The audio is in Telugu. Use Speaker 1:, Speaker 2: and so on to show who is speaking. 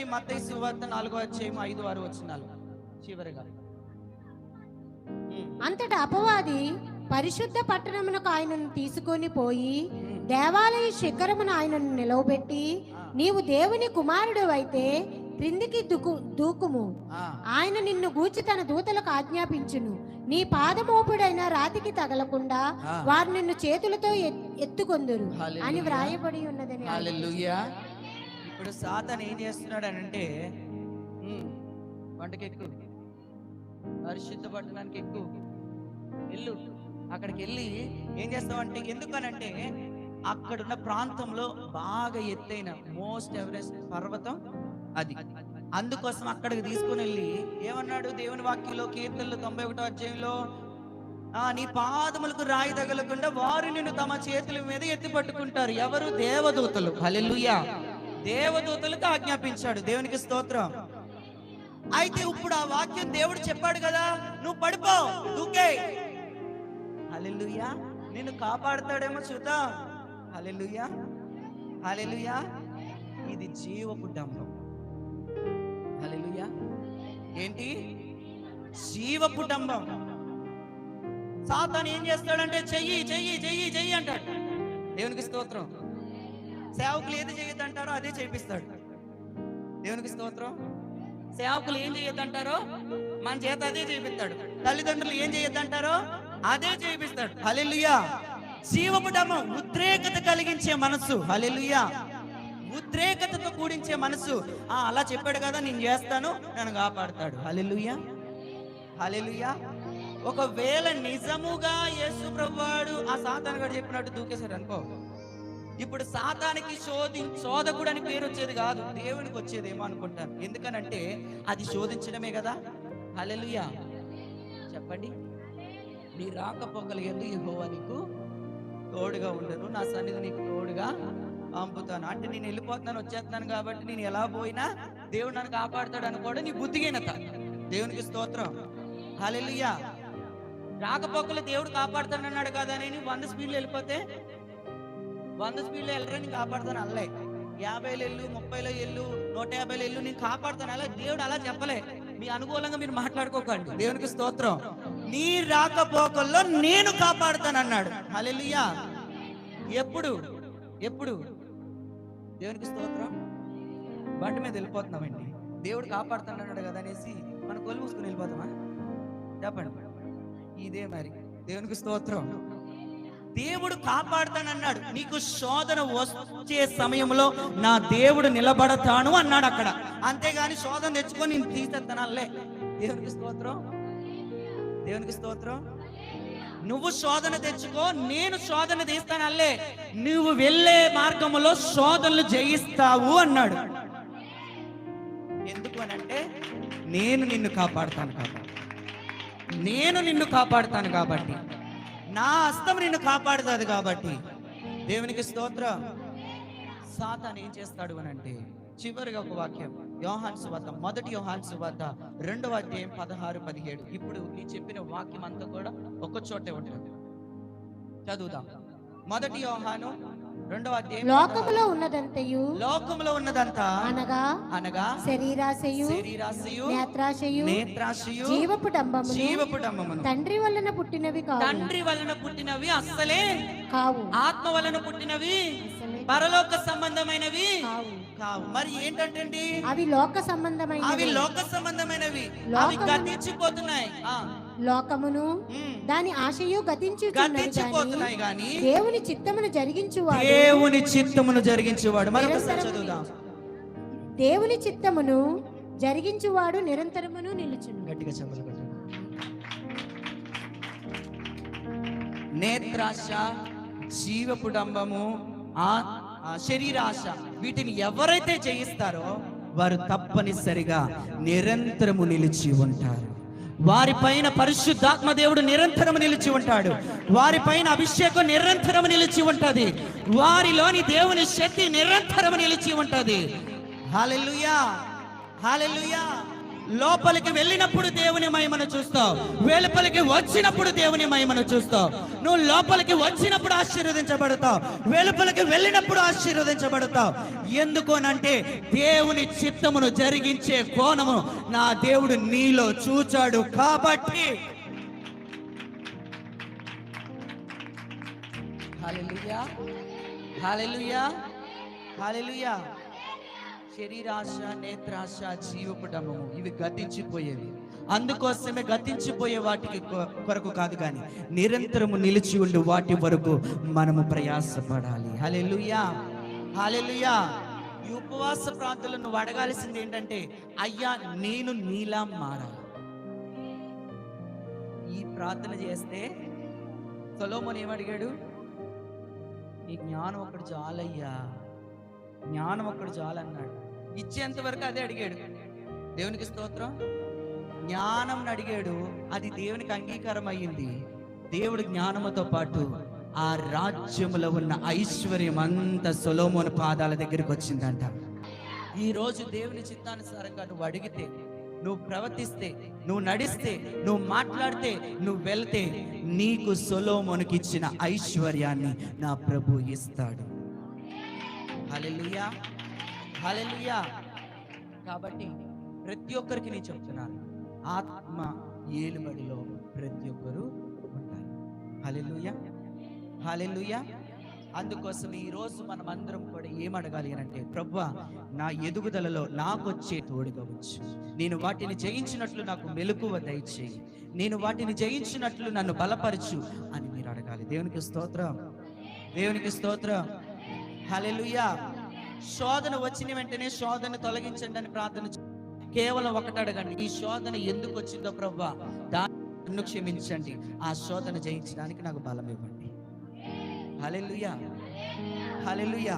Speaker 1: చదవండి మత్తయి సువార్త నాలుగో అధ్యాయం ఐదు ఆరు వచ్చినాలు చివరిగా. ఉమ్,
Speaker 2: అంతటా అపవాది పరిశుద్ధ పట్టణమునకు ఆయనను తీసుకొని పోయి
Speaker 1: ఉమ్.
Speaker 2: దేవాలయ శిఖరమును ఆయనను నిలవబెట్టి నీవు దేవుని కుమారుడు అయితే క్రిందికి దుకు దూకుము.
Speaker 1: ఆ,
Speaker 2: ఆయన నిన్ను గూర్చి తన దూతలకు ఆజ్ఞాపించును. నీ పాదమోపుడైన రాతికి తగలకుండా
Speaker 1: ఆ.
Speaker 2: వారు నిన్ను చేతులతో ఎత్- ఎత్తుకొందురు అని. వ్రాయబడి ఉన్నదని
Speaker 1: హల్లెలూయా ఇప్పుడు సాతాన్ ఏం చేస్తున్నాడు అని అంటే వంటకి ఎక్కువ పరిశుద్ధ పట్టణానికి ఎక్కువ వెళ్ళు. అక్కడికి వెళ్ళి ఏం చేస్తామంటే ఎందుకనంటే అక్కడున్న ప్రాంతంలో బాగా ఎత్తైన మోస్ట్ ఎవరెస్ట్ పర్వతం అది. అందుకోసం అక్కడికి తీసుకుని వెళ్ళి ఏమన్నాడు దేవుని వాక్యంలో కీర్తనలు తొంభై ఒకటో అధ్యాయంలో? ఆ నీ పాదములకు రాయి తగలకుండా వారు నిన్ను తమ చేతుల మీద ఎత్తి పట్టుకుంటారు. ఎవరు? దేవదూతలు. హల్లెలూయా. దేవదూతలకు ఆజ్ఞాపించాడు. దేవునికి స్తోత్రం. అయితే ఇప్పుడు ఆ వాక్యం దేవుడు చెప్పాడు కదా నువ్వు పడిపో దూకే. హల్లెలూయా. నిన్ను కాపాడుతాడేమో చూద్దాం. హల్లెలూయా. హల్లెలూయా. ఇది జీవపు డంబం. హల్లెలూయా. ఏంటి? జీవపు డంబం. సాతాను ఏం చేస్తాడంటే చెయ్యి చెయ్యి చెయ్యి చెయ్యి అంటాడు. దేవునికి స్తోత్రం. సేవకులు ఏది చేయొద్దంటారో అదే చేపిస్తాడు. దేవునికి స్తోత్రం. సేవకులు ఏం చేయొద్దంటారో మన చేత అదే చేపిస్తాడు. తల్లిదండ్రులు ఏం చేయొద్దంటారో అదే చేపిస్తాడు. హలెలుయా జీవపు డమం ఉద్రేకత కలిగించే మనసు హలెలుయా ఉద్రేకతతో కూడించే మనసు ఆ అలా చెప్పాడు కదా నేను చేస్తాను నన్ను కాపాడుతాడు. హలెలుయా హలెలుయా ఒకవేళ నిజముగా యేసు ప్రభువాడు ఆ సాతాను గారు చెప్పినట్టు దూకేశారు అనుకో. ఇప్పుడు సాతానికి శోధి శోధకుడు అని పేరు వచ్చేది కాదు దేవునికి వచ్చేదేమో అనుకుంటాను. ఎందుకనంటే అది శోధించడమే కదా. హల్లెలూయా. చెప్పండి. నీ రాకపోకలు ఈ యెహోవా నీకు తోడుగా ఉండను నా సన్నిధి నీకు తోడుగా పంపుతాను. అంటే నేను వెళ్ళిపోతున్నాను వచ్చేస్తున్నాను కాబట్టి నేను ఎలా పోయినా దేవుడు నన్ను కాపాడుతాడు అనుకోవడం నీ బుద్ధిగీనత దేవునికి స్తోత్రం. హల్లెలూయా. రాకపోకలు దేవుడు కాపాడుతానన్నాడు కదా నేను వంద స్పీడ్లు వెళ్ళిపోతే వంద స్పీడ్లో వెళ్ళరా నేను కాపాడుతాను అల్లే. యాభైలో ఎల్లు ముప్పైలో ఎల్లు నూట యాభైలో ఎల్లు నేను కాపాడుతాను అలా దేవుడు అలా చెప్పలే. మీ అనుకూలంగా మీరు మాట్లాడుకోకండి. దేవునికి స్తోత్రం. నీ రాకపోకల్లో నేను కాపాడుతాను అన్నాడు హల్లెలూయా. ఎప్పుడు? ఎప్పుడు? దేవునికి స్తోత్రం. బండి మీద వెళ్ళిపోతున్నామండి. దేవుడు కాపాడుతున్నాడు కదా అనేసి మన కొలు మూసుకుని వెళ్ళిపోతామా? చెప్పండి. ఇదే మరి. దేవునికి స్తోత్రం. దేవుడు కాపాడుతానన్నాడు. నీకు శోధన వచ్చే సమయంలో నా దేవుడు నిలబడతాను అన్నాడు అక్కడ. అంతేగాని శోధన తెచ్చుకొని నేను తీసేస్తానల్లే. దేవునికి స్తోత్రం. దేవునికి స్తోత్రం. నువ్వు శోధన తెచ్చుకో నేను శోధన తీస్తానల్లే. నువ్వు వెళ్ళే మార్గంలో శోధనలు జయిస్తావు అన్నాడు. ఎందుకు అనంటే నేను నిన్ను కాపాడుతాను కాబట్టి. నేను నిన్ను కాపాడుతాను కాబట్టి. నా హస్తం నిన్ను కాపాడుతుంది కాబట్టి. దేవునికి స్తోత్రం. సాతాన్ ఏం చేస్తాడు అని అంటే చివరిగా ఒక వాక్యం యోహాన్ సువార్త మొదటి యోహాన్ సువార్త రెండవ అధ్యాయం పదహారు పదిహేడు. ఇప్పుడు నీ చెప్పిన వాక్యం అంతా కూడా ఒక చోటే ఉంటుంది. చదువుదాం. మొదటి యోహాను రెండవ అధ్యాయం
Speaker 2: లోకములో ఉన్నదంతయు?
Speaker 1: లోకములో ఉన్నదంతా?
Speaker 2: అనగా?
Speaker 1: అనగా?
Speaker 2: శరీరాశయు?
Speaker 1: శరీరాశయు?
Speaker 2: నేత్రాశయు?
Speaker 1: నేత్రాశయు?
Speaker 2: జీవపు
Speaker 1: డమ్మమును
Speaker 2: తండ్రి వలన పుట్టినవి కావు.
Speaker 1: తండ్రి వలన పుట్టినవి అస్సలే!
Speaker 2: కావు.
Speaker 1: ఆత్మ వలన పుట్టినవి? పరలోక సంబంధమైనవి?
Speaker 2: కావు
Speaker 1: మరి ఏంటంటే
Speaker 2: అవి లోక సంబంధమైన
Speaker 1: అవి లోక సంబంధమైనవి. అవి గతించిపోతున్నాయి.
Speaker 2: లోకమును దాని ఆశయు గాని
Speaker 1: గతించిపోతున్నాయి గాని
Speaker 2: దేవుని చిత్తమును జరిగించువాడు.
Speaker 1: దేవుని చిత్తమును జరిగించేవాడు. మరొకసారి
Speaker 2: నిరంతరము
Speaker 1: చదువుదాం.
Speaker 2: దేవుని చిత్తమును జరిగించువాడు నిరంతరమును నిలుచును.
Speaker 1: గట్టిగా కొట్టండి. నేత్రాశ జీవపు డంబము ఆ ఆ శరీరాశ వీటిని ఎవరైతే జయిస్తారో వారు తప్పనిసరిగా నిరంతరము నిలిచి ఉంటారు. వారిపైన పరిశుద్ధాత్మ దేవుడు నిరంతరము నిలిచి ఉంటాడు. వారిపైన అభిషేకం నిరంతరము నిలిచి ఉంటది. వారిలోని దేవుని శక్తి నిరంతరము నిలిచి ఉంటది. హాలెలుయా హాలెలుయా లోపలికి వెళ్ళినప్పుడు దేవుని మహిమను చూస్తావు. వెలుపలికి వచ్చినప్పుడు దేవుని మహిమను చూస్తావు. నువ్వు లోపలికి వచ్చినప్పుడు ఆశీర్వదించబడతావు. వెలుపలికి వెళ్ళినప్పుడు ఆశీర్వదించబడతావు. ఎందుకోనంటే దేవుని చిత్తమును జరిగించే కోణము నా దేవుడు నీలో చూచాడు కాబట్టి. హాలెలుయా హాలెలుయా హాలెలుయా శరీరాశ నేత్రాశ జీవపడము ఇవి గతించిపోయేవి. అందుకోసమే గతించిపోయే వాటికి కొరకు కాదు కానీ నిరంతరము నిలిచి ఉండి వాటి వరకు మనము ప్రయాసపడాలి. హలెలుయా హలెలుయా ఈ ఉపవాస ప్రాంతంలో నువ్వు అడగాల్సింది ఏంటంటే అయ్యా నేను నీలా మారాలి. ఈ ప్రార్థన చేస్తే సొలోమోన్ ఏమడిగాడు? నీ జ్ఞానం ఒకటి చాలయ్యా. జ్ఞానం ఒకటి చాలన్నాడు. ఇచ్చేంత వరకు అదే అడిగాడు. దేవునికి స్తోత్రం? జ్ఞానం అడిగాడు. అది దేవునికి అంగీకారం అయ్యింది దేవుడు జ్ఞానముతో పాటు ఆ రాజ్యములో ఉన్న ఐశ్వర్యం అంతా సొలోమోను పాదాల దగ్గరికి వచ్చిందంట. ఈ రోజు దేవుని చిత్తానుసారంగా నువ్వు అడిగితే నువ్వు ప్రవర్తిస్తే నువ్వు నడిస్తే నువ్వు మాట్లాడితే నువ్వు వెళ్తే నీకు సొలోమోనుకి ఇచ్చిన ఐశ్వర్యాన్ని నా ప్రభు ఇస్తాడు. హల్లెలూయా. హాలెలుయా కాబట్టి ప్రతి ఒక్కరికి నేను చెప్తున్నాను ఆత్మ ఏలుబడిలో ప్రతి ఒక్కరు ఉంటారు. హాలెలుయా హాలెలుయా అందుకోసం ఈ రోజు మనం అందరం కూడా ఏమడగాలి అని అంటే ప్రభు నా ఎదుగుదలలో నాకు వచ్చే తోడుగా వచ్చు నేను వాటిని జయించినట్లు నాకు మెలకువ దయచేయి. నేను వాటిని జయించినట్లు నన్ను బలపరచు అని మీరు అడగాలి. దేవునికి స్తోత్రం. దేవునికి స్తోత్రం. హలెలుయా శోధన వచ్చిన వెంటనే శోధన తొలగించండి అని ప్రార్థన కేవలం ఒకటి అడగండి. ఈ శోధన ఎందుకు వచ్చిందో ప్రభా దాన్ని క్షమించండి. ఆ శోధన జయించడానికి నాకు బలం ఇవ్వండి హలెలుయా హలెలుయా